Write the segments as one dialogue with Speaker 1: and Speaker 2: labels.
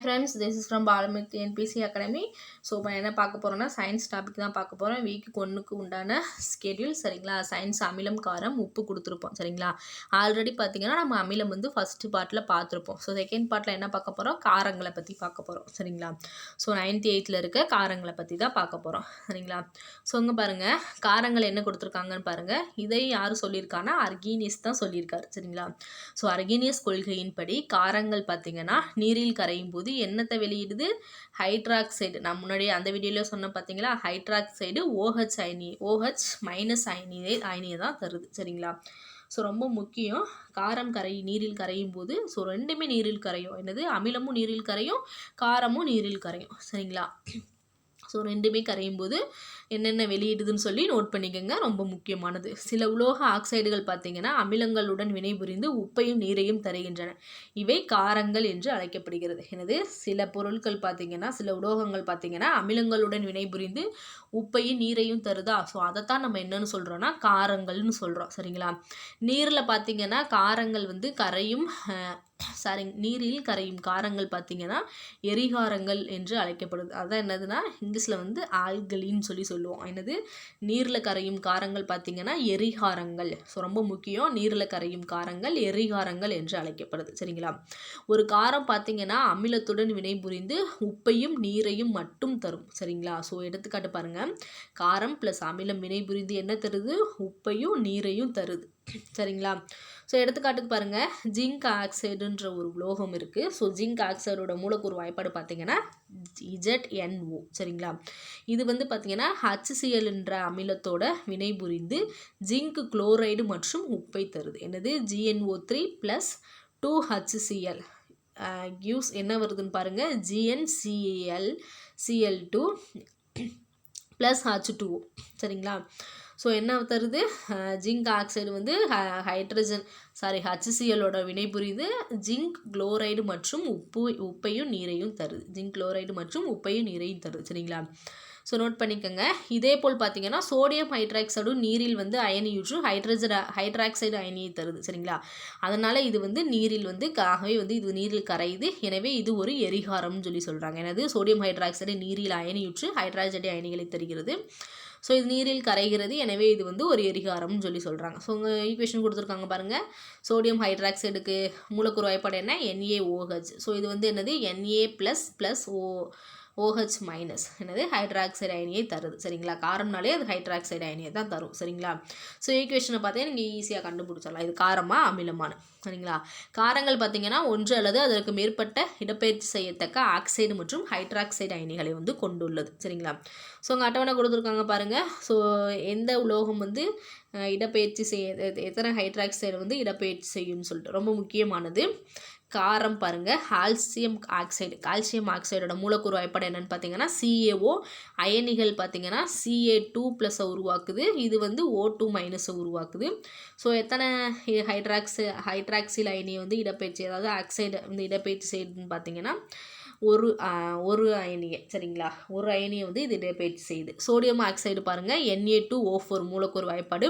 Speaker 1: Friends this is from பாலமிக் NBC academy so இப்போ என்ன பார்க்க போகிறோம்னா சயின்ஸ் டாபிக் தான் பார்க்க போகிறோம் வீக்கு ஒன்றுக்கு உண்டான ஸ்கெடியூல் சரிங்களா? சயின்ஸ் அமிலம் காரம் உப்பு கொடுத்துருப்போம் சரிங்களா? ஆல்ரெடி பார்த்தீங்கன்னா நம்ம அமிலம் வந்து ஃபஸ்ட்டு பார்ட்டில் பார்த்துருப்போம். ஸோ செகண்ட் பார்ட்டில் என்ன பார்க்க போகிறோம் காரங்களை பற்றி பார்க்க போகிறோம் சரிங்களா? ஸோ நைன்த் எயித்தில் இருக்க காரங்களை பற்றி தான் பார்க்க போகிறோம் சரிங்களா? ஸோ இங்கே பாருங்கள் காரங்கள் என்ன கொடுத்துருக்காங்கன்னு பாருங்கள் இதை யார் சொல்லியிருக்காங்கன்னா அர்கீனியஸ் தான் சொல்லியிருக்காரு சரிங்களா? ஸோ அர்கீனியஸ் கொள்கையின்படி காரங்கள் பார்த்தீங்கன்னா நீரில் கரையும் போது என்னத்தை வெளியிடுது? ஹைட்ராக்சைடு நான் முன்னாடி அந்த வீடியோவில் சொன்ன பார்த்தீங்களா ஹைட்ராக்சைடு ஓஹெச் அயனி ஓஹெச் மைனஸ் அயனியை அயனியை தான் தருது. சரிங்களா? ஸோ ரொம்ப முக்கியம். காரம் கரை நீரில் கரையும் போது ஸோ ரெண்டுமே நீரில் கரையும். என்னது? அமிலமும் நீரில் கரையும் காரமும் நீரில் கரையும். சரிங்களா? ஸோ ரெண்டுமே கரையும் போது என்னென்ன வெளியிடுதுன்னு சொல்லி நோட் பண்ணிக்கோங்க. ரொம்ப முக்கியமானது. சில உலோக ஆக்சைடுகள் பார்த்திங்கன்னா அமிலங்களுடன் வினைபுரிந்து உப்பையும் நீரையும் தருகின்றன. இவை காரங்கள் என்று அழைக்கப்படுகிறது. எனது சில பொருட்கள் பார்த்திங்கன்னா சில உலோகங்கள் பார்த்திங்கன்னா அமிலங்களுடன் வினைபுரிந்து உப்பையும் நீரையும் தருதா? ஸோ அதைத்தான் நம்ம என்னன்னு சொல்கிறோன்னா காரங்கள்னு சொல்கிறோம் சரிங்களா? நீரில் பார்த்திங்கன்னா காரங்கள் வந்து கரையும் சாரி நீரில் கரையும் காரங்கள் பார்த்திங்கன்னா எரிகாரங்கள் என்று அழைக்கப்படுது. அதான் என்னதுன்னா இங்கிலீஷில் வந்து ஆல்கலின்னு சொல்லி சொல்லுவோம். என்னது? நீரில் கரையும் காரங்கள் பார்த்திங்கன்னா எரிகாரங்கள். ஸோ ரொம்ப முக்கியம். நீரில் கரையும் காரங்கள் எரிகாரங்கள் என்று அழைக்கப்படுது. சரிங்களா? ஒரு காரம் பார்த்திங்கன்னா அமிலத்துடன் வினைபுரிந்து உப்பையும் நீரையும் மட்டும் தரும். சரிங்களா? ஸோ எடுத்துக்காட்டு பாருங்கள் காரம் ப்ளஸ் அமிலம் வினைபுரிந்து என்ன தருது? உப்பையும் நீரையும் தருது. சரிங்களா? ஸோ எடுத்துக்காட்டுக்கு பாருங்கள் ஜிங்க் ஆக்சைடுன்ற ஒரு உலோகம் இருக்குது ஸோ ஜிங்க் ஆக்சைடோட மூலக்கூறு வாய்ப்பாடு பார்த்தீங்கன்னா இஜெட்என்ஓ சரிங்களா? இது வந்து பார்த்திங்கன்னா ஹச்சிசிஎல்ன்ற அமிலத்தோட வினை புரிந்து ஜிங்க் குளோரைடு மற்றும் உப்பை தருது. என்னது? ZnO three plus two HCl கியூஸ் என்ன வருதுன்னு பாருங்கள் ZnCl Cl two plus H two சரிங்களா? ஸோ என்ன தருது? ஜிங்க் ஆக்சைடு வந்து ஹைட்ரஜன் சாரி ஹச்சிசிஎலோட வினை புரியுது. ஜிங்க் குளோரைடு மற்றும் உப்பு உப்பையும் நீரையும் தருது. ஜிங்க் குளோரைடு மற்றும் உப்பையும் நீரையும் தருது சரிங்களா? ஸோ நோட் பண்ணிக்கோங்க. இதே போல் பார்த்தீங்கன்னா சோடியம் ஹைட்ராக்சைடும் நீரில் வந்து அயனியுற்று ஹைட்ரஜன் ஹைட்ராக்சைடு அயனியை தருது சரிங்களா? அதனால் இது வந்து நீரில் வந்து ஆகவே வந்து இது நீரில் கரையுது. எனவே இது ஒரு எரிகாரம்னு சொல்லி சொல்கிறாங்க எனது சோடியம் ஹைட்ராக்சைடு நீரில் அயனியுற்று ஹைட்ராக்சைடு அயனிகளை தருகிறது. ஸோ இது நீரில் கரைகிறது. எனவே இது வந்து ஒரு எரிகாரம்னு சொல்லி சொல்கிறாங்க ஸோ உங்கள் ஈக்குவேஷன் கொடுத்துருக்காங்க பாருங்கள் சோடியம் ஹைட்ராக்சைடுக்கு மூலக்கூறு வாய்ப்பாடு என்ன? என்ஏஓஹெச் ஸோ இது வந்து என்னது? Na plus plus O OH minus. என்னது? ஹைட்ராக்சைடு அயனியை தருது. சரிங்களா? காரம்னாலே அது ஹைட்ராக்சைடு அயனியை தான் தரும். சரிங்களா? ஸோ ஈக்குவேஷனை பார்த்தீங்கன்னா நீங்கள் ஈஸியாக கண்டுபிடிச்சிடலாம். இது காரமாக அமிலமான சரிங்களா? காரங்கள் பார்த்தீங்கன்னா ஒன்று அல்லது அதற்கு மேற்பட்ட இடப்பெயர்ச்சி செய்யத்தக்க ஆக்சைடு மற்றும் ஹைட்ராக்சைடு அயனிகளை வந்து கொண்டுள்ளது. சரிங்களா? ஸோ உங்கள் அட்டவணை கொடுத்துருக்காங்க பாருங்கள் ஸோ எந்த உலோகம் வந்து இடப்பெயர்ச்சி செய்ய எத்தனை ஹைட்ராக்சைடு வந்து இடப்பெயர்ச்சி செய்யும்னு சொல்லிட்டு. ரொம்ப முக்கியமானது. காரம் பாருங்கள் கால்சியம் ஆக்சைடு கால்சியம் ஆக்சைடோட மூலக்கூறு வாய்ப்பாடு என்னென்னு பார்த்தீங்கன்னா சிஏஓ அயனிகள் பார்த்தீங்கன்னா சிஏ டூ ப்ளஸ்ஸை உருவாக்குது. இது வந்து ஓ டூ மைனஸை உருவாக்குது. ஸோ எத்தனை ஹைட்ராக்ஸு ஹைட்ராக்சில் அயனியை வந்து இடப்பெயர்ச்சி அதாவது ஆக்சைடு வந்து இடப்பெயர்ச்சி செய்யுதுன்னு பார்த்தீங்கன்னா ஒரு ஒரு அயனியை சரிங்களா? ஒரு அயனியை வந்து இது இடப்பெயர்ச்சி செய்யுது. சோடியம் ஆக்சைடு பாருங்கள் என்ஏ டூ ஓ ஃபோர் மூலக்கூறு வாய்ப்பாடு.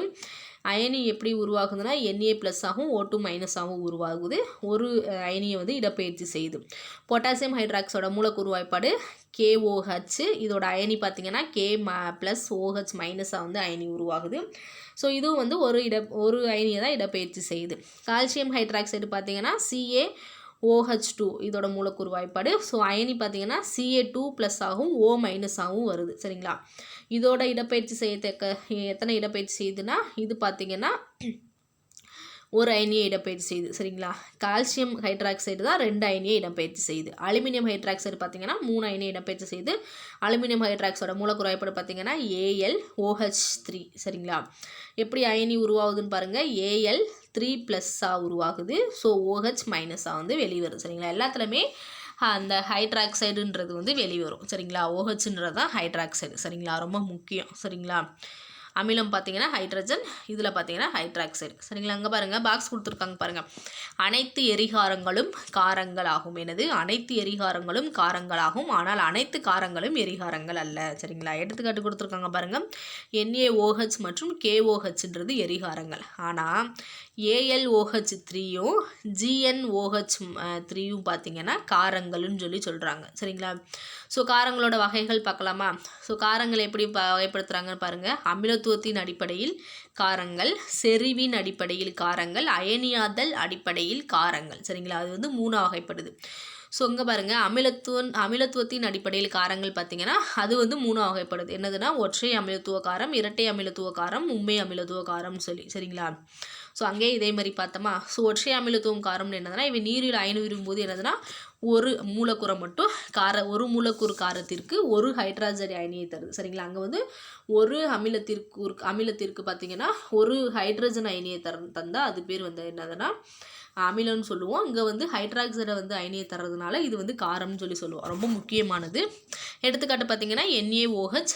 Speaker 1: அயனி எப்படி உருவாகுதுன்னா என்ஏ ப்ளஸ்ஸாகவும் ஓ டூ மைனஸாகவும் உருவாகுது. ஒரு அயனியை வந்து இடப்பெயர்ச்சி செய்யுது. பொட்டாசியம் ஹைட்ராக்ஸோட மூலக்கூறு வாய்ப்பாடு கேஓஹெச் இதோட அயனி பார்த்திங்கன்னா கே ம ப்ளஸ் ஓஹெச் மைனஸாக வந்து அயனி உருவாகுது. ஸோ இதுவும் வந்து ஒரு இட ஒரு அயனியை தான் இடப்பெயர்ச்சி செய்யுது. கால்சியம் ஹைட்ராக்சைடு பார்த்திங்கன்னா சிஏ ஓஹெச் டூ இதோட மூலக்கூறு வாய்ப்பாடு ஸோ அயனி பார்த்தீங்கன்னா சிஏ டூ ப்ளஸ் ஆகும் ஓ மைனஸ் ஆகும் வருது. சரிங்களா? இதோட இடப்பயிற்சி செய்யத்தக்க எத்தனை இடப்பயிற்சி செய்யுதுன்னா இது பார்த்திங்கன்னா ஒரு அயனியை இடப்பெயர்ச்சி செய்யுது. சரிங்களா? கால்சியம் ஹைட்ராக்சைடு தான் ரெண்டு அயனியை இடப்பெயர்ச்சி செய்யுது. அலுமினியம் ஹைட்ராக்சைடு பார்த்தீங்கன்னா மூணு அயனியை இடப்பெயர்ச்சி செய்யுது. அலுமினியம் ஹைட்ராக்சோட மூலக்குறைப்படு பார்த்தீங்கன்னா ஏஎல் ஓஹெச் த்ரீ சரிங்களா? எப்படி அயனி உருவாகுதுன்னு பாருங்கள் ஏஎல் த்ரீ ப்ளஸ்ஸாக உருவாகுது. ஸோ ஓஹெச் மைனஸாக வந்து வெளிவரும். சரிங்களா? எல்லாத்துலேயுமே அந்த ஹைட்ராக்சைடுன்றது வந்து வெளிவரும் சரிங்களா? ஓஹெச்ன்றது தான் ஹைட்ராக்சைடு சரிங்களா? ரொம்ப முக்கியம். சரிங்களா? அமிலம் பார்த்தீங்கன்னா ஹைட்ரஜன் இதில் பார்த்தீங்கன்னா ஹைட்ராக்சைடு சரிங்களா? அங்கே பாருங்கள் பாக்ஸ் கொடுத்துருக்காங்க பாருங்கள் அனைத்து எரிகாரங்களும் காரங்கள் ஆகும் எனது அனைத்து எரிகாரங்களும் காரங்களாகும். ஆனால் அனைத்து காரங்களும் எரிகாரங்கள் அல்ல. சரிங்களா? எடுத்துக்காட்டு கொடுத்துருக்காங்க பாருங்கள் என்ஏஓஹெச் மற்றும் கேஓஹெச்ன்றது எரிகாரங்கள். ஆனால் ஏஎல்ஓஹெச் த்ரீயும் ஜிஎன்ஓஹெச் த்ரீயும் பார்த்தீங்கன்னா காரங்கள்னு சொல்லி சொல்கிறாங்க சரிங்களா? ஸோ காரங்களோட வகைகள் பார்க்கலாமா? ஸோ காரங்கள் எப்படி ப வகைப்படுத்துகிறாங்கன்னு பாருங்கள் அமிலத்துவத்தின் அடிப்படையில் காரங்கள் செறிவின் அடிப்படையில் காரங்கள் அயனியாதல் அடிப்படையில் காரங்கள். சரிங்களா? அது வந்து மூணு வகைப்படுது. ஸோ இங்கே பாருங்கள் அமிலத்துவ அமிலத்துவத்தின் அடிப்படையில் காரங்கள் பார்த்தீங்கன்னா அது வந்து மூணு வகைப்படுது. என்னதுன்னா ஒற்றை அமிலத்துவ காரம் இரட்டை அமிலத்துவ காரம் உண்மை அமிலத்துவ காரம்னு சொல்லி. சரிங்களா? ஸோ அங்கேயே இதே மாதிரி பார்த்தோமா? ஸோ ஒற்றை அமிலத்துவம் காரம்னு என்னதுன்னா இவை நீரில் அயனு விரும்பும்போது என்னதுன்னா ஒரு மூலக்கூறை மட்டும் கார ஒரு மூலக்கூறு காரத்திற்கு ஒரு ஹைட்ராஜன் அயனியை தருது. சரிங்களா? அங்கே வந்து ஒரு அமிலத்திற்கு ஒரு அமிலத்திற்கு பார்த்தீங்கன்னா ஒரு ஹைட்ரஜன் அயனியை தர தந்தால் அது பேர் வந்து என்னதுன்னா அமிலம்னு சொல்லுவோம். இங்கே வந்து ஹைட்ராக்சைடை வந்து அயனியை தர்றதுனால இது வந்து காரம்னு சொல்லி சொல்லுவோம். ரொம்ப முக்கியமானது. எடுத்துக்காட்டு பார்த்திங்கன்னா என்ஏஓஹெச்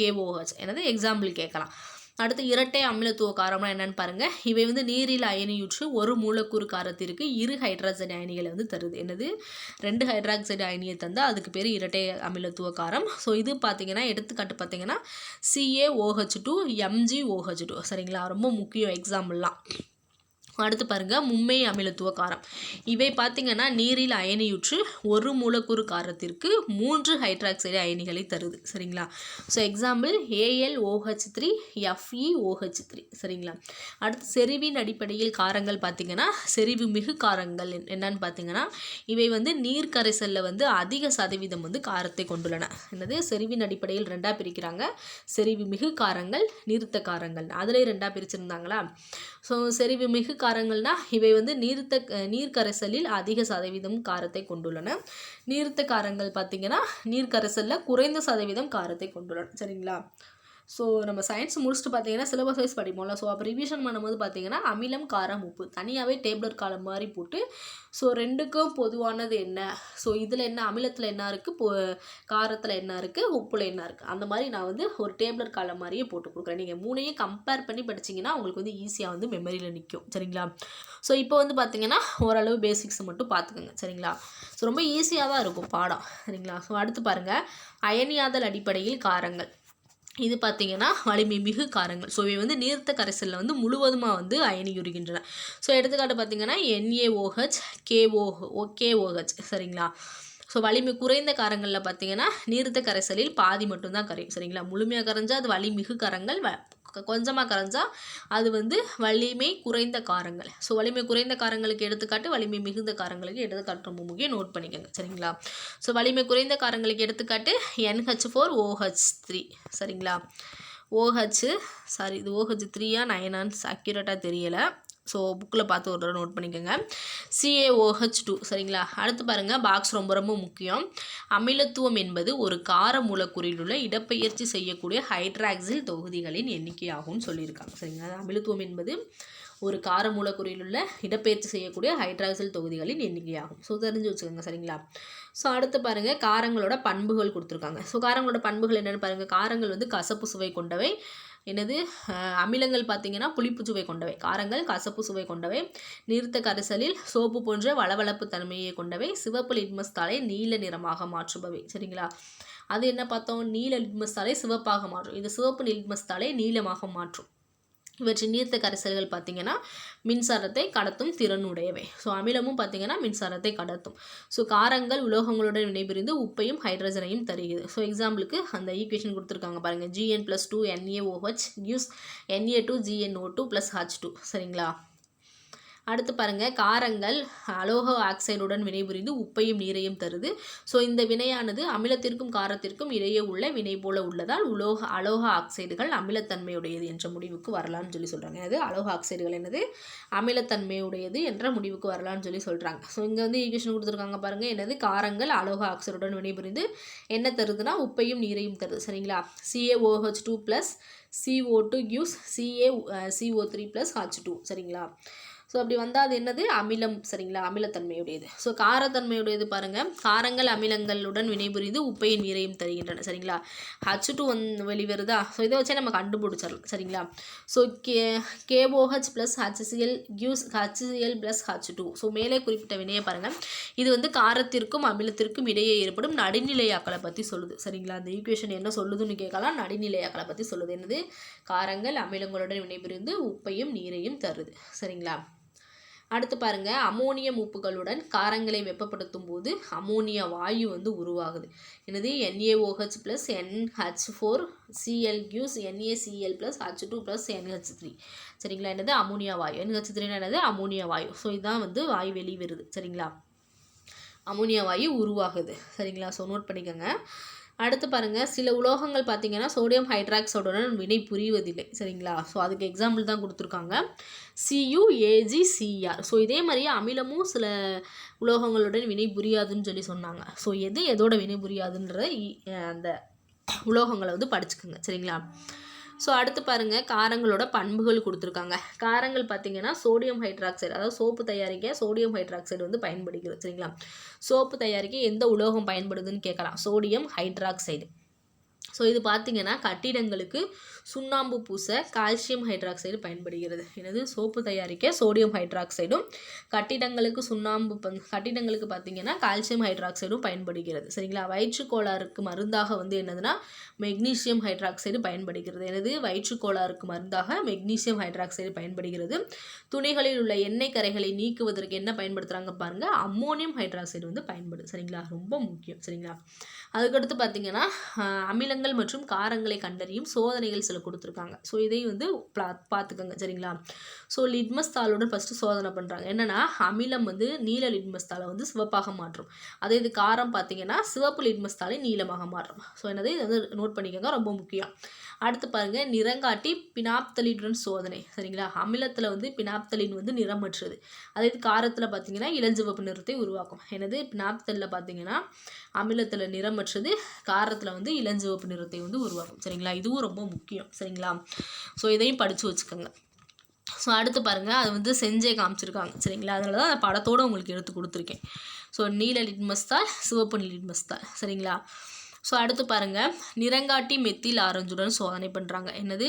Speaker 1: கேஓஹெச் என்னது? எக்ஸாம்பிள் கேட்கலாம். அடுத்து இரட்டை அமிலத்துவ காரம்னா என்னன்னு பாருங்கள் இவை வந்து நீரில் அயனியுற்று ஒரு மூலக்கூறு காரத்திற்கு இரு ஹைட்ராக்சைடு அயனிகளை வந்து தருது. என்னது? ரெண்டு ஹைட்ராக்சைடு அயனியை தந்தால் அதுக்கு பேர் இரட்டை அமிலத்துவ காரம் ஸோ இது பார்த்தீங்கன்னா எடுத்துக்காட்டு பார்த்தீங்கன்னா சிஏஓஹெச் டூ எம்ஜிஓஹெச் டூ சரிங்களா? ரொம்ப முக்கியம் எக்ஸாம்பிள்லாம் அடுத்து பாருங்கள் மும்மை அமிலத்துவ காரம் இவை பார்த்திங்கன்னா நீரில் அயனியுற்று ஒரு மூலக்கூறு காரத்திற்கு மூன்று ஹைட்ராக்சைடு அயனிகளை தருது. சரிங்களா? So example A L O H three F E O H three சரிங்களா? அடுத்து செறிவின் அடிப்படையில் காரங்கள் பார்த்திங்கன்னா செறிவு மிகு காரங்கள் என்னன்னு பார்த்தீங்கன்னா இவை வந்து நீர் கரைசலில் வந்து அதிக சதவீதம் வந்து காரத்தை கொண்டுள்ளன. என்னது? செறிவின் அடிப்படையில் ரெண்டாக பிரிக்கிறாங்க. செறிவு மிகு காரங்கள் நிறுத்த காரங்கள். அதிலே ரெண்டாக பிரிச்சிருந்தாங்களா? ஸோ செறிவு மிகு கார காரங்கள்னா இவை வந்து நீர்த்த நீர்க்கரைசலில் அதிக சதவீதம் காரத்தை கொண்டுள்ளன. நீர்த்த காரங்கள் பார்த்திங்கன்னா நீர்க்கரைசலில் குறைந்த சதவீதம் காரத்தை கொண்டுள்ளன. சரிங்களா? ஸோ நம்ம சயின்ஸ் முடிச்சுட்டு பார்த்தீங்கன்னா சிலபஸ் வைஸ் படிப்போம்ல. ஸோ அப்போ ரிவிஷன் பண்ணும்போது பார்த்தீங்கன்னா அமிலம் காரம் உப்பு தனியாகவே டேப்லெட் காலம் மாதிரி போட்டு ஸோ ரெண்டுக்கும் பொதுவானது என்ன? ஸோ இதில் என்ன அமிலத்தில் என்ன இருக்குது இப்போ காரத்தில் என்ன இருக்குது உப்பில் என்ன இருக்குது அந்த மாதிரி நான் வந்து ஒரு டேப்லெட் காலம் மாதிரியே போட்டு கொடுக்குறேன். நீங்கள் மூணையும் கம்பேர் பண்ணி படிச்சிங்கன்னா உங்களுக்கு வந்து ஈஸியாக வந்து மெமரியில் நிற்கும் சரிங்களா? ஸோ இப்போ வந்து பார்த்தீங்கன்னா ஓரளவு பேசிக்ஸ் மட்டும் பார்த்துக்கோங்க சரிங்களா? ஸோ ரொம்ப ஈஸியாக தான் இருக்கும் பாடம். சரிங்களா? ஸோ அடுத்து பாருங்கள் அயனியாதல் அடிப்படையில் காரங்கள். இது பார்த்திங்கன்னா வலிமை மிகு காரங்கள். ஸோ இவை வந்து நீர்த்த கரைசலில் வந்து முழுவதுமாக வந்து அயனியுறுகின்றன. ஸோ எடுத்துக்காட்டு பார்த்திங்கன்னா N A O H K O H K O H சரிங்களா? ஸோ வலிமை குறைந்த காரங்களில் பார்த்தீங்கன்னா நீர்த்த கரைசலில் பாதி மட்டும்தான் கரையும் சரிங்களா? முழுமையாக கரைஞ்சால் அது வலிமிகு காரங்கள் வ கொஞ்சமாக கரைஞ்சால் அது வந்து வலிமை குறைந்த காரங்கள். ஸோ வலிமை குறைந்த காரங்களுக்கு எடுத்துக்காட்டு வலிமை மிகுந்த காரங்களுக்கு எடுத்துக்காட்டு ரொம்ப முக்கியம். நோட் பண்ணிக்கோங்க. சரிங்களா? ஸோ வலிமை குறைந்த காரங்களுக்கு எடுத்துக்காட்டு N H four O H three சரிங்களா? ஓஹெச் சாரி இது ஓஹெச் த்ரீயா நைனான்னு அக்யூரேட்டாக தெரியலை. ஸோ புக்கில் பார்த்து ஒரு தடவை நோட் பண்ணிக்கோங்க. சிஏஓஹெச் டூ சரிங்களா? அடுத்து பாருங்கள் பாக்ஸ் ரொம்ப ரொம்ப முக்கியம். அமிலத்துவம் என்பது ஒரு கார மூலக்கூறில் உள்ள இடப்பெயர்ச்சி செய்யக்கூடிய ஹைட்ராக்சில் தொகுதிகளின் எண்ணிக்கையாகும்னு சொல்லியிருக்காங்க. சரிங்களா? அமிலத்துவம் என்பது ஒரு கார மூலக்கூறில் உள்ள இடப்பெயர்ச்சி செய்யக்கூடிய ஹைட்ராக்சில் தொகுதிகளின் எண்ணிக்கையாகும். ஸோ தெரிஞ்சு வச்சுக்கோங்க சரிங்களா? ஸோ அடுத்து பாருங்கள் காரங்களோட பண்புகள் கொடுத்துருக்காங்க. ஸோ காரங்களோட பண்புகள் என்னென்னு பாருங்கள் காரங்கள் வந்து கசப்பு சுவை கொண்டவை. என்னது? அமிலங்கள் பார்த்திங்கன்னா புளிப்பு சுவை கொண்டவை. காரங்கள் கசப்பு சுவை கொண்டவை. நீர்த்த கரைசலில் சோப்பு போன்ற வளவளப்பு தன்மையை கொண்டவை. சிவப்பு லிட்மஸ் தாளை நீல நிறமாக மாற்றுபவை. சரிங்களா? அது என்ன பார்த்தோம்? நீல லிட்மஸ் தாளை சிவப்பாக மாற்றும். இது சிவப்பு லிட்மஸ் தாளை நீளமாக மாற்றும். இவற்றின் நீர்த்த கரைசல்கள் பார்த்திங்கன்னா மின்சாரத்தை கடத்தும் திறனுடையவை. ஸோ அமிலமும் பார்த்திங்கன்னா மின்சாரத்தை கடத்தும். ஸோ காரங்கள் உலோகங்களுடன் வினைபுரிந்து உப்பையும் ஹைட்ரஜனையும் தருகிறது. ஸோ எக்ஸாம்பிளுக்கு அந்த ஈக்குவேஷன் கொடுத்துருக்காங்க பாருங்கள் Z N plus two N A O H gives N A two G N O two plus H two சரிங்களா? அடுத்து பாருங்கள் காரங்கள் அலோக ஆக்சைடுடன் வினைபுரிந்து உப்பையும் நீரையும் தருது. ஸோ இந்த வினையானது அமிலத்திற்கும் காரத்திற்கும் இடையே உள்ள வினை போல உள்ளதால் உலோக அலோக ஆக்சைடுகள் அமிலத்தன்மையுடையது என்ற முடிவுக்கு வரலான்னு சொல்லி சொல்கிறாங்க அது அலோக ஆக்சைடுகள் என்னது? அமிலத்தன்மையுடையது என்ற முடிவுக்கு வரலான்னு சொல்லி சொல்கிறாங்க ஸோ இங்கே வந்து ஈக்குவேஷன் கொடுத்துருக்காங்க பாருங்கள் என்னது? காரங்கள் அலோக ஆக்சைடுடன் வினைபுரிந்து என்ன தருதுன்னா உப்பையும் நீரையும் தருது. சரிங்களா? C A O H two plus C O two gives C A C O three plus H two சரிங்களா? ஸோ அப்படி வந்தால் அது என்னது? அமிலம் சரிங்களா? அமிலத்தன்மையுடையது. ஸோ காரத்தன்மையுடையது பாருங்கள் காரங்கள் அமிலங்களுடன் வினைபுரிந்து உப்பையும் நீரையும் தருகின்றன சரிங்களா? ஹச் டூ வந் வெளிவருதா? ஸோ இதை வச்சே நம்ம கண்டுபிடிச்சிடலாம் சரிங்களா? So K K O H plus H C L gives H C L plus H two so மேலே குறிப்பிட்ட வினையை பாருங்கள் இது வந்து காரத்திற்கும் அமிலத்திற்கும் இடையே ஏற்படும் நடுநிலையாக்களை பற்றி சொல்லுது சரிங்களா? அந்த ஈக்குவேஷன் என்ன சொல்லுதுன்னு கேட்கலாம். நடுநிலையாக்களை பற்றி சொல்லுது. என்னது? காரங்கள் அமிலங்களுடன் வினைபுரிந்து உப்பையும் நீரையும் தருது சரிங்களா? அடுத்து பாருங்க அமோனியம் உப்புகளுடன் காரங்களை வெப்பப்படுத்தும் போது அமோனியா வாயு வந்து உருவாகுது. என்னது? N A O H plus N H four C L gives N A C L plus H two plus N H three சரிங்களா? என்னது? அமோனியா வாயு. என்ஹெச் த்ரீனா என்னது? அமோனியா வாயு. ஸோ இதுதான் வந்து வாயு வெளிவருது சரிங்களா? அமோனியா வாயு உருவாகுது. சரிங்களா? ஸோ நோட் பண்ணிக்கோங்க. அடுத்து பாருங்கள் சில உலோகங்கள் பார்த்தீங்கன்னா சோடியம் ஹைட்ராக்சைடுடன் வினை புரிவதில்லை சரிங்களா? ஸோ அதுக்கு எக்ஸாம்பிள் தான் கொடுத்துருக்காங்க. சியுஏஜிசிஆர் ஸோ இதே மாதிரியே அமிலமும் சில உலோகங்களுடன் வினை புரியாதுன்னு சொல்லி சொன்னாங்க. ஸோ எது எதோட வினை புரியாதுன்ற இ- அந்த உலோகங்களை வந்து படிச்சுக்கோங்க. சரிங்களா? ஸோ அடுத்து பாருங்கள் காரங்களோட பண்புகள் கொடுத்துருக்காங்க. காரங்கள் பார்த்தீங்கன்னா சோடியம் ஹைட்ராக்சைடு அதாவது சோப்பு தயாரிக்க சோடியம் ஹைட்ராக்சைடு வந்து பயன்படுகிறது சரிங்களா? சோப்பு தயாரிக்க எந்த உலோகம் பயன்படுதுன்னு கேட்கலாம். சோடியம் ஹைட்ராக்சைடு ஸோ இது பார்த்தீங்கன்னா கட்டிடங்களுக்கு சுண்ணாம்பு பூச கால்சியம் ஹைட்ராக்சைடு பயன்படுகிறது. எனது சோப்பு தயாரிக்க சோடியம் ஹைட்ராக்சைடும் கட்டிடங்களுக்கு சுண்ணாம்பு கட்டிடங்களுக்கு பார்த்தீங்கன்னா கால்சியம் ஹைட்ராக்சைடும் பயன்படுகிறது. சரிங்களா? வயிற்றுக்கோளாறுக்கு மருந்தாக வந்து என்னதுன்னா மெக்னீசியம் ஹைட்ராக்சைடு பயன்படுகிறது. எனது வயிற்றுக்கோளாறுக்கு மருந்தாக மெக்னீசியம் ஹைட்ராக்சைடு பயன்படுகிறது. துணிகளில் உள்ள எண்ணெய் கரைகளை நீக்குவதற்கு என்ன பயன்படுத்துகிறாங்க பாருங்க? அம்மோனியம் ஹைட்ராக்சைடு வந்து பயன்படுது சரிங்களா? ரொம்ப முக்கியம் சரிங்களா? அதுக்கடுத்து பார்த்தீங்கன்னா அமிலங்கள் மற்றும் காரங்களை கண்டறியும் சோதனைகள் சில கொடுத்துருக்காங்க. ஸோ இதையும் வந்து பா- பார்த்துக்கோங்க. சரிங்களா? ஸோ லிட்மஸ் தாளுடன் ஃபஸ்ட்டு சோதனை பண்ணுறாங்க என்னென்னா அமிலம் வந்து நீல லிட்மஸ் தாளை வந்து சிவப்பாக மாற்றும். அதே இது காரம் பார்த்தீங்கன்னா சிவப்பு லிட்மஸ் தாளை நீளமாக மாற்றும் ஸோ என்னது? இதை வந்து நோட் பண்ணிக்கோங்க. ரொம்ப முக்கியம். அடுத்து பாருங்கள் நிறங்காட்டி பினாப்தலினுடன் சோதனை. சரிங்களா? அமிலத்தில் வந்து பினாப்தலின் வந்து நிறமற்றது அதே காரத்தில் பார்த்தீங்கன்னா இளஞ்சிவப்பு நிறத்தை உருவாக்கும். எனது பினாப்தலில் பார்த்தீங்கன்னா அமிலத்தில் நிறமற்றது காரத்தில் வந்து இளஞ்சிவப்பு நிறத்தை வந்து உருவாக்கும். சரிங்களா? இதுவும் ரொம்ப முக்கியம். சரிங்களா? ஸோ இதையும் படித்து வச்சுக்கோங்க. ஸோ அடுத்து பாருங்கள் அது வந்து செஞ்சே காமிச்சிருக்காங்க. சரிங்களா? அதனால தான் அந்த படத்தோடு உங்களுக்கு எடுத்து கொடுத்துருக்கேன். ஸோ நீல லிட்மஸ் தாள் சிவப்பு லிட்மஸ் தாள் சரிங்களா? ஸோ அடுத்து பாருங்கள் நிறங்காட்டி மெத்தில் ஆரஞ்சுடன் சோதனை பண்ணுறாங்க என்னது?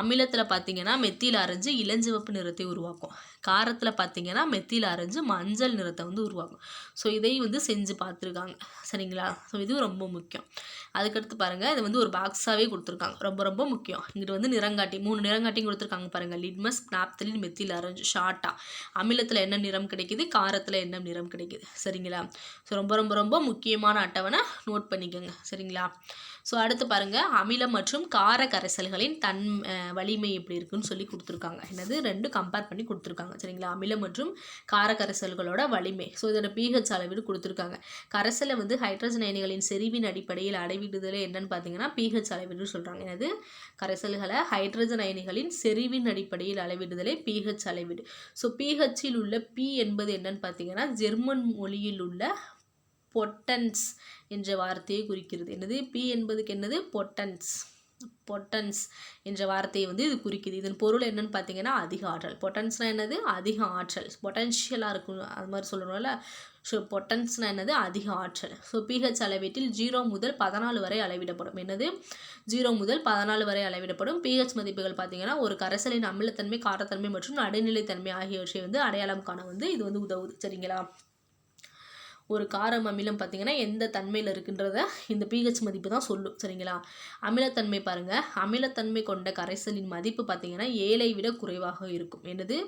Speaker 1: அமிலத்தில் பார்த்தீங்கன்னா மெத்தில் ஆரஞ்சு இளஞ்சிவப்பு நிறத்தை உருவாக்கும். காரத்தில் பார்த்தீங்கன்னா மெத்தியில் அரைஞ்சு மஞ்சள் நிறத்தை வந்து உருவாகும் ஸோ இதையும் வந்து செஞ்சு பார்த்துருக்காங்க சரிங்களா? ஸோ இதுவும் ரொம்ப முக்கியம். அதுக்கடுத்து பாருங்கள் இது வந்து ஒரு பாக்ஸாகவே கொடுத்துருக்காங்க. ரொம்ப ரொம்ப முக்கியம். இங்கிட்டு வந்து நிறங்காட்டி மூணு நிறங்காட்டியும் கொடுத்துருக்காங்க பாருங்கள் லிட்மஸ் நாப்தலின் மெத்தியில் அரைஞ்சு ஷார்ட்டாக அமிலத்தில் என்ன நிறம் கிடைக்குது? காரத்தில் என்ன நிறம் கிடைக்குது? சரிங்களா? ஸோ ரொம்ப ரொம்ப ரொம்ப முக்கியமான அட்டவணை நோட் பண்ணிக்கோங்க. சரிங்களா? ஸோ அடுத்து பாருங்கள் அமிலம் மற்றும் கார கரைசல்களின் தன் வலிமை எப்படி இருக்குன்னு சொல்லி கொடுத்துருக்காங்க. என்னது? ரெண்டு கம்பேர் பண்ணி கொடுத்துருக்காங்க. சரிங்களா? அமிலம் மற்றும் கார கரைசல்களோட வலிமை. ஸோ இதோட பிஹெச் அளவீடு கொடுத்துருக்காங்க. கரைசலை வந்து ஹைட்ரஜன் அயனிகளின் செறிவின் அடிப்படையில் அளவிடுதல் என்னன்னு பார்த்தீங்கன்னா பிஹெச் அளவீடுன்னு சொல்கிறாங்க எனது கரைசல்களை ஹைட்ரஜன் அயனிகளின் செறிவின் அடிப்படையில் அளவிடுதலே பிஹெச் அளவீடு. ஸோ பிஹெச்சில் உள்ள பி என்பது என்னன்னு பார்த்தீங்கன்னா ஜெர்மன் மொழியில் உள்ள பொட்டன்ஸ் என்ற வார்த்தையை குறிக்கிறது. என்னது? பி என்பதுக்கு என்னது? பொட்டன்ஸ் பொட்டன்ஸ் என்ற வார்த்தையை வந்து இது குறிக்குது. இதன் பொருள் என்னன்னு பார்த்தீங்கன்னா அதிக ஆற்றல். பொட்டன்ஸ்னால் என்னது? அதிக ஆற்றல். பொட்டன்ஷியலாக இருக்கும். அது மாதிரி சொல்லணும்ல. ஸோ பொட்டன்ஸ்னால் என்னது? அதிக ஆற்றல். ஸோ பிஹெச் அளவீட்டில் ஜீரோ முதல் பதினாலு வரை அளவிடப்படும். என்னது? ஜீரோ முதல் பதினாலு வரை அளவிடப்படும். பிஹெச் மதிப்புகள் பார்த்தீங்கன்னா ஒரு கரைசலின் அமிலத்தன்மை காரத்தன்மை மற்றும் நடுநிலைத்தன்மை ஆகியவற்றை வந்து அடையாளம் காண வந்து இது வந்து உதவுது. சரிங்களா? ஒரு காரம் அமிலம் பார்த்திங்கன்னா எந்த தன்மையில் இருக்குன்றத இந்த பிஹெச் மதிப்பு தான் சொல்லும். சரிங்களா? அமிலத்தன்மை பாருங்கள் அமிலத்தன்மை கொண்ட கரைசலின் மதிப்பு பார்த்திங்கன்னா ஏழை விட குறைவாக இருக்கும். என்னது?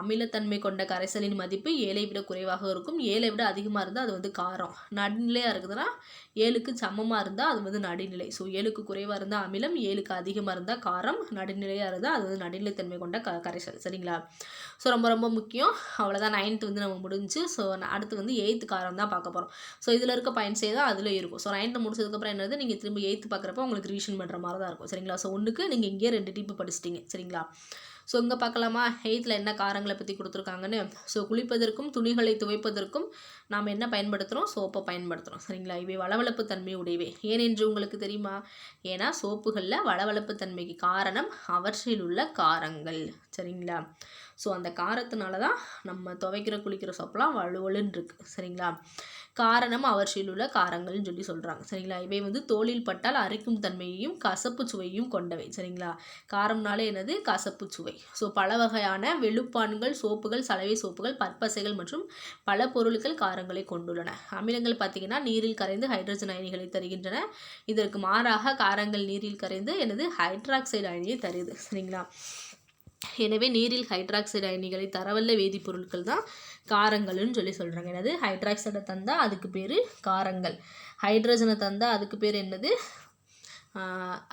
Speaker 1: அமிலத்தன்மை கொண்ட கரைசலின் மதிப்பு ஏழை விட குறைவாக இருக்கும். ஏழை விட அதிகமாக இருந்தால் அது வந்து காரம். நடுநிலையாக இருக்குதுன்னா ஏழுக்கு சமமாக இருந்தால் அது வந்து நடுநிலை. ஸோ ஏழுக்கு குறைவாக இருந்தால் அமிலம் ஏழுக்கு அதிகமாக இருந்தால் காரம் நடுநிலையாக இருந்தால் அது வந்து நடுநிலைத்தன்மை கொண்ட க கரைசல். சரிங்களா? ஸோ ரொம்ப ரொம்ப முக்கியம். அவ்வளோதான் நைன்த்து வந்து நம்ம முடிஞ்சு. ஸோ அடுத்து வந்து எயித்து காரம் தான் பார்க்க போகிறோம் ஸோ இதில் இருக்க பாயிண்ட்ஸே தான் அதில் இருக்கும். ஸோ நைன்த்து முடிச்சதுக்கப்புறம் என்னது? நீங்கள் திரும்ப எயித்து பார்க்குறப்ப உங்களுக்கு ரிவிஷன் பண்ணுற மாதிரி தான் இருக்கும். சரிங்களா? ஸோ ஒன்றுக்கு நீங்கள் இங்கேயே ரெண்டு டிப்பு படிச்சிட்டிங்க. சரிங்களா? ஸோ இங்கே பார்க்கலாமா? எயித்தில் என்ன காரங்களை பற்றி கொடுத்துருக்காங்கன்னு? ஸோ குளிப்பதற்கும் துணிகளை துவைப்பதற்கும் நாம் என்ன பயன்படுத்துகிறோம் சோப்பை பயன்படுத்துகிறோம் சரிங்களா? இவை வளவளப்பு தன்மை உடையவை. ஏனென்று உங்களுக்கு தெரியுமா? ஏன்னா சோப்புகளில் வளவளப்பு தன்மைக்கு காரணம் அவற்றில் உள்ள காரங்கள். சரிங்களா? ஸோ அந்த காரத்தினால தான் நம்ம துவைக்கிற குளிக்கிற சோப்பெலாம் வலுவலுன்னு இருக்குது சரிங்களா? காரணம் அவற்றில் உள்ள காரங்கள்னு சொல்லி சொல்கிறாங்க சரிங்களா? இவை வந்து தோலில் பட்டால் அரிக்கும் தன்மையையும் கசப்பு சுவையும் கொண்டவை. சரிங்களா? காரம்னாலே என்னது? கசப்பு சுவை. ஸோ பல வகையான வெளுப்பான்கள் சோப்புகள் சலவை சோப்புகள் பற்பசைகள் மற்றும் பல பொருட்கள் காரங்களை கொண்டுள்ளன. அமிலங்கள் பார்த்திங்கன்னா நீரில் கரைந்து ஹைட்ரஜன் அயனிகளை தருகின்றன. இதற்கு மாறாக காரங்கள் நீரில் கரைந்து எனது ஹைட்ராக்சைடு அயனியை தருது. சரிங்களா? எனவே நீரில் ஹைட்ராக்சைடு அயனிகளை தரவல்ல வேதிப்பொருட்கள் தான் காரங்கள்னு சொல்லி சொல்கிறாங்க என்னது? ஹைட்ராக்சைடை தந்தால் அதுக்கு பேர் காரங்கள். ஹைட்ரஜனை தந்தால் அதுக்கு பேர் என்னது?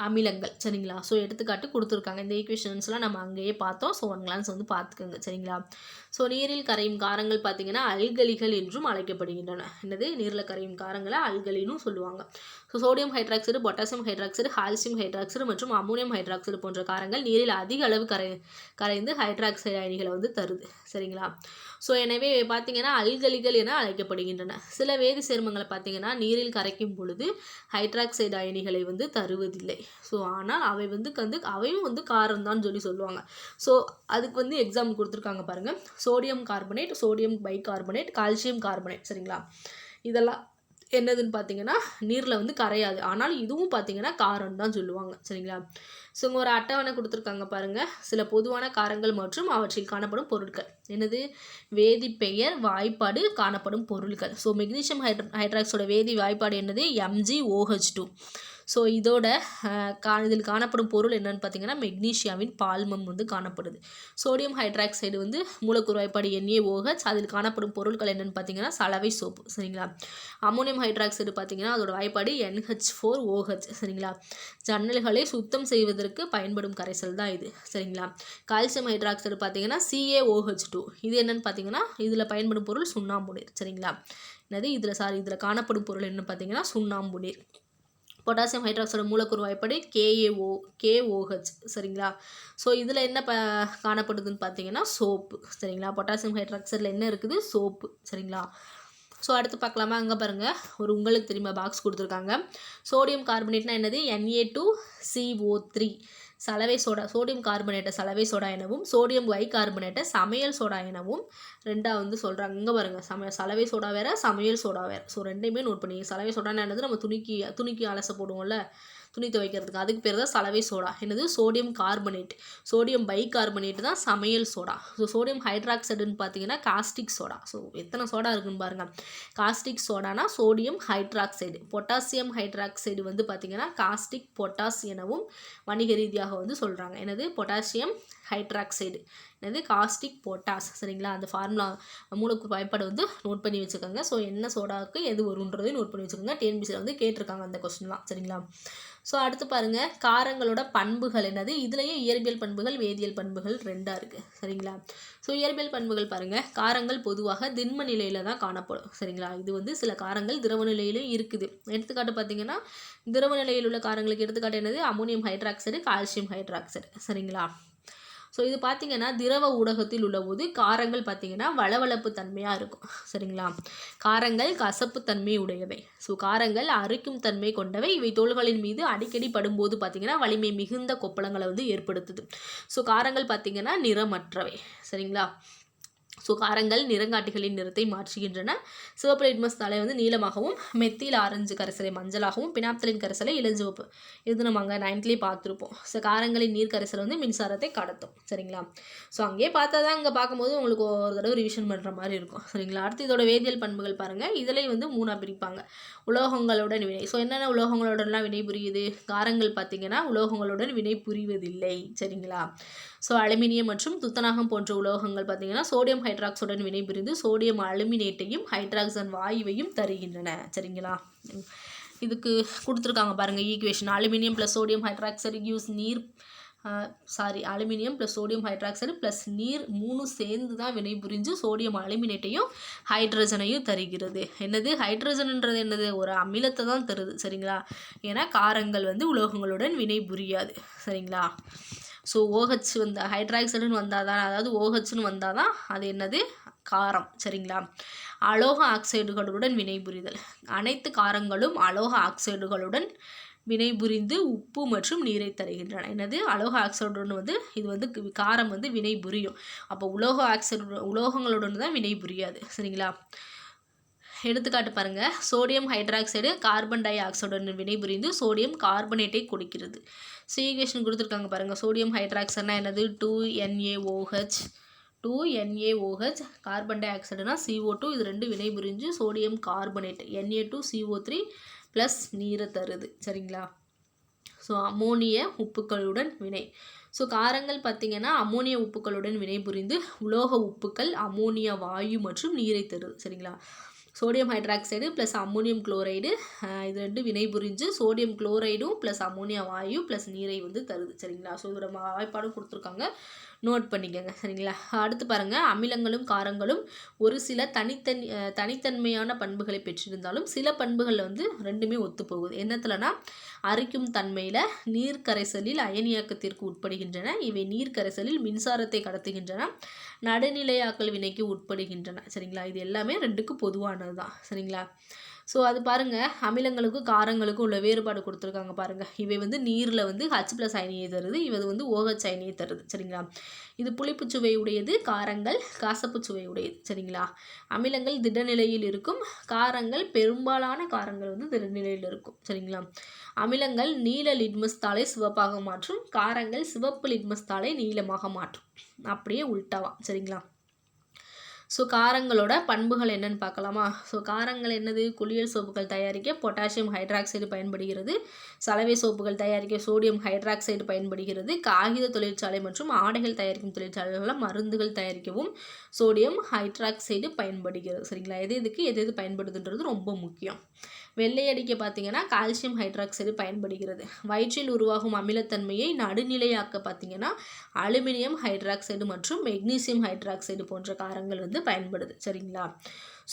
Speaker 1: அமிலங்கள். சரிங்களா? ஸோ எடுத்துக்காட்டு கொடுத்துருக்காங்க. இந்த ஈக்குவேஷன்ஸ்லாம் நம்ம அங்கேயே பார்த்தோம். ஸோ ஒன் கிளான்ஸ் வந்து பார்த்துக்கோங்க. சரிங்களா? ஸோ நீரில் கரையும் காரங்கள் பார்த்திங்கன்னா அல்கலிகள் என்றும் அழைக்கப்படுகின்றன. என்னது? நீரில் கரையும் காரங்களை அல்கலினும் சொல்லுவாங்க. So sodium hydroxide potassium hydroxide calcium hydroxide மற்றும் அமோனியம் ஹைட்ராக்சைடு போன்ற காரங்கள் நீரில் அதிக அளவு கரை கரைந்து ஹைட்ராக்சைடு அயனிகளை வந்து தருது. சரிங்களா? ஸோ எனவே பார்த்திங்கன்னா அல்கலிகள் என அழைக்கப்படுகின்றன. சில வேதி சேர்மங்களை பார்த்திங்கன்னா நீரில் கரைக்கும் பொழுது ஹைட்ராக்சைடு அயனிகளை வந்து தருவதில்லை. ஸோ ஆனால் அவை வந்து வந்து அவையும் வந்து காரம் தான் சொல்லி சொல்லுவாங்க. ஸோ அதுக்கு வந்து எக்ஸாம் கொடுத்துருக்காங்க பாருங்கள் sodium carbonate sodium bicarbonate calcium carbonate சரிங்களா? இதெல்லாம் என்னதுன்னு பார்த்தீங்கன்னா நீரில் வந்து கரையாது. ஆனால் இதுவும் பார்த்தீங்கன்னா காரம் தான் சொல்லுவாங்க சரிங்களா? ஸோ இங்கே ஒரு அட்டவணை கொடுத்துருக்காங்க பாருங்கள் சில பொதுவான காரங்கள் மற்றும் அவற்றில் காணப்படும் பொருட்கள். என்னது? வேதிப்பெயர் வாய்ப்பாடு காணப்படும் பொருட்கள் ஸோ மெக்னீஷியம் ஹைட்ரா ஹைட்ராக்ஸோட வேதி வாய்ப்பாடு என்னது? எம்ஜி ஓஹெச் டூ ஸோ இதோட கா இதில் காணப்படும் பொருள் என்னென்னு பார்த்தீங்கன்னா மெக்னீஷியாவின் பால்மம் வந்து காணப்படுது. சோடியம் ஹைட்ராக்சைடு வந்து மூலக்கூறு வாய்ப்பாடு ஓஹெச் அதில் காணப்படும் பொருட்கள் என்னென்னு பார்த்தீங்கன்னா சலவை சோப்பு சரிங்களா? அமோனியம் ஹைட்ராக்சைடு பார்த்தீங்கன்னா அதோட வாய்ப்பாடு என்ஹெச் ஃபோர் ஓஹெச் சரிங்களா? ஜன்னல்களை சுத்தம் செய்வதற்கு பயன்படும் கரைசல் தான் இது சரிங்களா? கால்சியம் ஹைட்ராக்சைடு பார்த்தீங்கன்னா C A O H two இது என்னென்னு பார்த்தீங்கன்னா இதில் பயன்படும் பொருள் சுண்ணாம்பு நீர் சரிங்களா? என்னது? இதில் சாரி இதில் காணப்படும் பொருள் என்னென்னு பார்த்தீங்கன்னா சுண்ணாம்பு நீர். பொட்டாசியம் ஹைட்ராக்சைடு மூலக்கூறு வாய்ப்பாடு கேஏஓ கேஓஹெச் சரிங்களா? ஸோ இதில் என்ன ப காணப்படுதுன்னு பார்த்தீங்கன்னா சோப்பு சரிங்களா? பொட்டாசியம் ஹைட்ராக்சைடில் என்ன இருக்குது? சோப்பு சரிங்களா? ஸோ அடுத்து பார்க்கலாமா? அங்கே பாருங்கள் ஒரு உங்களுக்கு திரும்ப பாக்ஸ் கொடுத்துருக்காங்க. சோடியம் கார்பனேட்னா என்னது? N A two C O three சலவை சோடா சோடியம் கார்பனேட்டை சலவை சோடா எனவும் சோடியம் வை கார்பனேட்டை சமையல் சோடா எனவும் ரெண்டாக வந்து சொல்கிறாங்க இங்கே பாருங்கள் சம சலவை சோடா வேறு சமையல் சோடா வேறு. ஸோ ரெண்டையுமே நோட் பண்ணி சலவை சோடான்னு என்னது? நம்ம துணிக்கி துணிக்கி அலச போடுவோம்ல. துணி துவைக்கிறதுக்கு. அதுக்கு பேர் தான் சலவை சோடா. என்னது? Sodium carbonate sodium bicarbonate தான் சமையல் சோடா. ஸோ சோடியம் ஹைட்ராக்சைடுன்னு பார்த்தீங்கன்னா காஸ்டிக் சோடா ஸோ எத்தனை சோடா இருக்குன்னு பாருங்கள் காஸ்டிக் சோடானா சோடியம் ஹைட்ராக்சைடு பொட்டாசியம் ஹைட்ராக்சைடு வந்து பார்த்திங்கன்னா காஸ்டிக் பொட்டாஸ் எனவும் வணிக ரீதியாக வந்து சொல்கிறாங்க என்னது? பொட்டாசியம் ஹைட்ராக்சைடு என்னது? காஸ்டிக் பொட்டாஸ் சரிங்களா? அந்த ஃபார்முலா மூலக்கூறு பயப்பாடு வந்து நோட் பண்ணி வச்சுக்கோங்க. ஸோ என்ன சோடாவுக்கு எது வருன்றதையும் நோட் பண்ணி வச்சுக்கோங்க. டிஎன்பிசியில் வந்து கேட்டிருக்காங்க அந்த கொஸ்டின்லாம் சரிங்களா? ஸோ அடுத்து பாருங்கள் காரங்களோட பண்புகள் என்னது? இதுலேயும் இயற்பியல் பண்புகள் வேதியியல் பண்புகள் ரெண்டாக இருக்குது சரிங்களா? ஸோ இயற்பியல் பண்புகள் பாருங்கள் காரங்கள் பொதுவாக திண்ம நிலையில் தான் காணப்படும். சரிங்களா? இது வந்து சில காரங்கள் திரவ நிலையிலும் இருக்குது. எடுத்துக்காட்டு பார்த்தீங்கன்னா திரவ நிலையில் உள்ள காரங்களுக்கு எடுத்துக்காட்டு என்னது? அமோனியம் ஹைட்ராக்சைடு கால்சியம் ஹைட்ராக்சைடு சரிங்களா? ஸோ இது பார்த்திங்கன்னா திரவ ஊடகத்தில் உள்ள போது காரங்கள் பார்த்திங்கன்னா வளவளப்பு தன்மையாக இருக்கும். சரிங்களா? காரங்கள் கசப்பு தன்மை உடையவை. ஸோ காரங்கள் அரிக்கும் தன்மை கொண்டவை. இவை தோள்களின் மீது அடிக்கடி படும்போது பார்த்திங்கன்னா வலிமை மிகுந்த கொப்பளங்களை வந்து ஏற்படுத்துது. ஸோ காரங்கள் பார்த்திங்கன்னா நிறமற்றவை. சரிங்களா? ஸோ காரங்கள் நிறங்காட்டிகளின் நிறத்தை மாற்றுகின்றன. சிவப்பு லிட்மஸ் தலை வந்து நீளமாகவும் மெத்தில் ஆரஞ்சு கரைசலை மஞ்சளாகவும் பினாப்தலின் கரைசலை இளஞ்சிவப்பு. இது நம்ம அங்கே நைன்த்லேயே பார்த்துருப்போம். ஸோ காரங்களின் நீர் கரைசல் வந்து மின்சாரத்தை கடத்தும். சரிங்களா? ஸோ அங்கேயே பார்த்தா தான் இங்கே பார்க்கும்போது உங்களுக்கு ஒரு தடவை ரிவிஷன் பண்ணுற மாதிரி இருக்கும். சரிங்களா? அடுத்து இதோட வேதியியல் பண்புகள் பாருங்கள் இதிலே வந்து மூணாக பிரிப்பாங்க. உலோகங்களுடன் வினை. ஸோ என்னென்ன உலோகங்களுடன்லாம் வினை புரியுது? காரங்கள் பார்த்தீங்கன்னா உலோகங்களுடன் வினை புரிவதில்லை. சரிங்களா? ஸோ அலுமினியம் மற்றும் துத்தநாகம் போன்ற உலோகங்கள் பார்த்திங்கன்னா சோடியம் ஹைட்ராக்ஸுடன் வினைபுரிந்து சோடியம் அலுமினேட்டையும் ஹைட்ராக்சன் வாயுவையும் தருகின்றன. சரிங்களா? இதுக்கு கொடுத்துருக்காங்க பாருங்கள் equation aluminium plus sodium hydroxide use நீர் sorry aluminium plus sodium hydroxide plus நீர் மூணு சேர்ந்து தான் வினை புரிஞ்சு சோடியம் அலுமினேட்டையும் ஹைட்ரஜனையும் தருகிறது. என்னது? ஹைட்ரஜன்ன்றது என்னது? ஒரு அமிலத்தை தான் தருது. சரிங்களா? ஏன்னா காரங்கள் வந்து உலோகங்களுடன் வினை புரியாது சரிங்களா? ஸோ ஓஹெச் வந்து ஹைட்ராக்சைடுன்னு வந்தால் தான் அதாவது ஓஹெச்னு வந்தால் தான் அது என்னது? காரம் சரிங்களா? அலோக ஆக்சைடுகளுடன் வினைபுரிதல். அனைத்து காரங்களும் அலோக ஆக்சைடுகளுடன் வினைபுரிந்து உப்பு மற்றும் நீரை தருகின்றன. என்னது? அலோக ஆக்சைடுடன் வந்து இது வந்து காரம் வந்து வினை புரியும் அப்போ உலோக ஆக்சைடு உலோகங்களுடன் தான் வினை புரியாது சரிங்களா? எடுத்துக்காட்டு பாருங்கள் சோடியம் ஹைட்ராக்சைடு கார்பன் டை ஆக்சைடுடன் வினைபுரிந்து சோடியம் கார்பனேட்டை கொடுக்கிறது. சீகேஷன் கொடுத்துருக்காங்க பாருங்கள் சோடியம் ஹைட்ராக்சைடுனா என்னது? Two N A O H two N A O H carbon tie ஆக்சைடுனா சிஓ டூ இது ரெண்டு வினைபுரிஞ்சு sodium carbonate N A two C O three plus நீரை தருது. சரிங்களா? ஸோ அமோனிய உப்புக்களுடன் வினை. ஸோ காரங்கள் பார்த்தீங்கன்னா அமோனிய உப்புக்களுடன் வினைபுரிந்து உலோக உப்புக்கள் அமோனியா வாயு மற்றும் நீரை தருது. சரிங்களா? Sodium hydroxide plus ammonium chloride இது ரெண்டு வினைபுரிஞ்சு சோடியம் குளோரைடும் ப்ளஸ் அம்மோனியா வாயு ப்ளஸ் நீரை வந்து தருது. சரிங்களா? ஸோ இதோட வாய்ப்பாடும் கொடுத்துருக்காங்க. நோட் பண்ணிக்கோங்க சரிங்களா? அடுத்து பாருங்கள் அமிலங்களும் காரங்களும் ஒரு சில தனித்தனி தனித்தன்மையான பண்புகளை பெற்றிருந்தாலும் சில பண்புகளில் வந்து ரெண்டுமே ஒத்து போகுது. என்னத்துலனா அரிக்கும் தன்மையில் நீர் கரைசலில் அயனியாக்கத்திற்கு உட்படுகின்றன. இவை நீர் கரைசலில் மின்சாரத்தை கடத்துகின்றன. நடுநிலையாக்கல் வினைக்கு உட்படுகின்றன. சரிங்களா? இது எல்லாமே ரெண்டுக்கு பொதுவானது தான் சரிங்களா? ஸோ அது பாருங்கள் அமிலங்களுக்கும் காரங்களுக்கும் உள்ள வேறுபாடு கொடுத்துருக்காங்க பாருங்கள் இவை வந்து நீரில் வந்து ஹச் ப்ளஸ் அயனியை தருது இவது வந்து ஓஹச் அயனியை தருது சரிங்களா? இது புளிப்புச் சுவை உடையது காரங்கள் கசப்புச் சுவை உடையது சரிங்களா? அமிலங்கள் திடநிலையில் இருக்கும் காரங்கள் பெரும்பாலான காரங்கள் வந்து திடநிலையில் இருக்கும் சரிங்களா? அமிலங்கள் நீல லிட்மஸ் தாளை சிவப்பாக மாற்றும் காரங்கள் சிவப்பு லிட்மஸ் தாளை நீளமாக மாற்றும். அப்படியே உள்டாவா சரிங்களா? ஸோ காரங்களோட பண்புகள் என்னன்னு பார்க்கலாமா? ஸோ காரங்கள் என்னது? குளியல் சோப்புகள் தயாரிக்க பொட்டாசியம் ஹைட்ராக்சைடு பயன்படுகிறது. சலவை சோப்புகள் தயாரிக்க சோடியம் ஹைட்ராக்சைடு பயன்படுகிறது. காகித தொழிற்சாலை மற்றும் ஆடைகள் தயாரிக்கும் தொழிற்சாலைகளில் மருந்துகள் தயாரிக்கவும் சோடியம் ஹைட்ராக்சைடு பயன்படுகிறது. சரிங்களா? எது எதுக்கு எது எது பயன்படுதுன்றது ரொம்ப முக்கியம். வெள்ளை அடிக்க பார்த்தீங்கன்னா கால்சியம் ஹைட்ராக்சைடு பயன்படுகிறது. வயிற்றில் உருவாகும் அமிலத்தன்மையை நடுநிலையாக்க பார்த்தீங்கன்னா அலுமினியம் ஹைட்ராக்சைடு மற்றும் மெக்னீசியம் ஹைட்ராக்சைடு போன்ற காரங்கள் வந்து பயன்படுது சரிங்களா?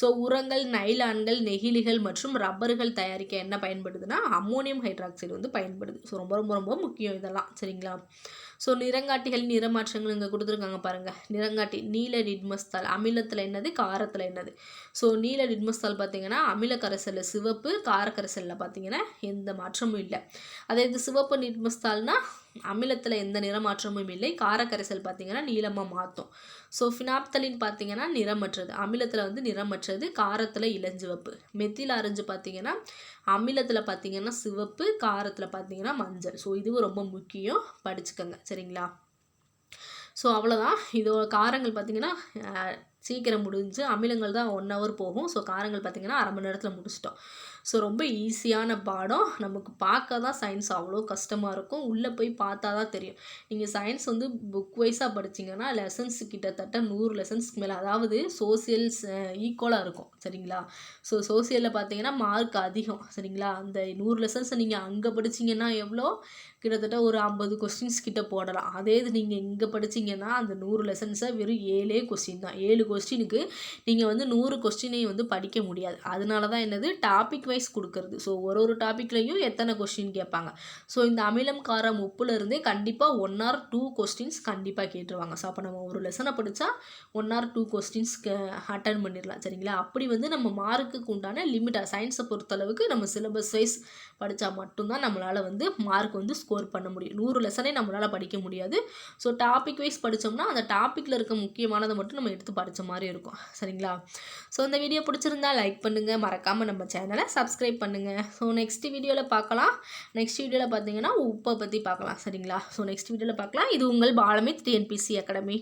Speaker 1: ஸோ உரங்கள் நைலான்கள் நெகிழிகள் மற்றும் ரப்பர்கள் தயாரிக்க என்ன பயன்படுதுன்னா அம்மோனியம் ஹைட்ராக்சைடு வந்து பயன்படுது. ஸோ ரொம்ப ரொம்ப ரொம்ப முக்கியம் இதெல்லாம் சரிங்களா? ஸோ நிறங்காட்டிகள் நிறமாற்றங்கள் இங்கே கொடுத்துருக்காங்க பாருங்கள் நிறங்காட்டி நீல நிட்மஸ்தால் அமிலத்தில் என்னது? காரத்தில் என்னது? ஸோ நீல நிட்மஸ்தால் பார்த்தீங்கன்னா அமில கரைசலில் சிவப்பு கார கரைசலில் பார்த்தீங்கன்னா எந்த மாற்றமும் இல்லை. அதே இது சிவப்பு நிட்மஸ்தால்னால் அமிலத்தில் எந்த நிறமாற்றமும் இல்லை. கார கரைசல் பார்த்தீங்கன்னா நீளமாக மாற்றும் ஸோ ஃபினாப்தலின் பார்த்தீங்கன்னா நிறமற்றது. அமிலத்தில் வந்து நிறமற்றது. காரத்தில் இளஞ்சிவப்பு மெத்தில் ஆரஞ்சு பார்த்தீங்கன்னா அமிலத்தில் பார்த்தீங்கன்னா சிவப்பு காரத்தில் பார்த்தீங்கன்னா மஞ்சள். ஸோ இதுவும் ரொம்ப முக்கியம். படிச்சுக்கோங்க. சரிங்களா? ஸோ அவ்வளோதான் இதோட காரங்கள் பார்த்தீங்கன்னா சீக்கிரம் முடிஞ்சு அமிலங்கள் தான் ஒன் ஹவர் போகும். ஸோ காரங்கள் பார்த்தீங்கன்னா அரை மணி நேரத்தில் முடிச்சிட்டோம். ஸோ ரொம்ப ஈஸியான பாடம். நமக்கு பார்க்க தான் சயின்ஸ் அவ்வளோ கஷ்டமாக இருக்கும். உள்ளே போய் பார்த்தா தான் தெரியும். நீங்கள் சயின்ஸ் வந்து புக் வைஸாக படிச்சீங்கன்னா லெசன்ஸ் கிட்டத்தட்ட நூறு லெசன்ஸ்க்கு மேலே அதாவது சோசியல்ஸ் ஈக்குவலாக இருக்கும். சரிங்களா? ஸோ சோசியலில் பார்த்தீங்கன்னா மார்க் அதிகம். சரிங்களா? அந்த நூறு லெசன்ஸை நீங்கள் அங்கே படிச்சீங்கன்னா எவ்வளோ? கிட்டத்தட்ட ஒரு ஐம்பது கொஸ்டின்ஸ் கிட்ட போடலாம். அதே இது நீங்கள் இங்கே படிச்சீங்கன்னா அந்த நூறு லெசன்ஸை வெறும் ஏழே கொஸ்டின் தான். ஏழு கொஸ்டினுக்கு நீங்கள் வந்து நூறு கொஸ்டினையும் வந்து படிக்க முடியாது. அதனால தான் என்னது? டாபிக் வைஸ் கொடுக்கறது. ஸோ ஒரு ஒரு டாப்பிக்லையும் எத்தனை கொஸ்டின் கேட்பாங்க. ஸோ இந்த அமிலம் காரம் உப்புலேருந்தே கண்டிப்பாக ஒன் ஆர் டூ கொஸ்டின்ஸ் கண்டிப்பாக கேட்டுருவாங்க. ஸோ அப்போ நம்ம ஒரு லெசனை படித்தா one or two questions attend பண்ணிடலாம். சரிங்களா? அப்படி வந்து நம்ம மார்க்குக்கு உண்டான லிமிட்டாக சயின்ஸை பொறுத்தளவுக்கு நம்ம சிலபஸ் வைஸ் படித்தா மட்டும்தான் நம்மளால் வந்து மார்க் வந்து ஸ்கோர் பண்ண முடியும். நூறு லெசனே நம்மளால் படிக்க முடியாது. ஸோ டாபிக் வைஸ் படித்தோம்னா அந்த டாப்பிக்கில் இருக்க முக்கியமானதை மட்டும் நம்ம எடுத்து படித்த மாதிரி இருக்கும். சரிங்களா? ஸோ இந்த வீடியோ பிடிச்சிருந்தா லைக் பண்ணுங்கள் மறக்காமல் நம்ம சேனலை சப்ஸ்கிரைப் பண்ணுங்கள் ஸோ நெக்ஸ்ட் வீடியோவில் பார்க்கலாம். நெக்ஸ்ட் வீடியோவில் பார்த்தீங்கன்னா உப்பை பற்றி பார்க்கலாம். சரிங்களா? ஸோ நெக்ஸ்ட் வீடியோவில் பார்க்கலாம். இது உங்கள் பாலமித் டிஎன்பிசி அகாடமி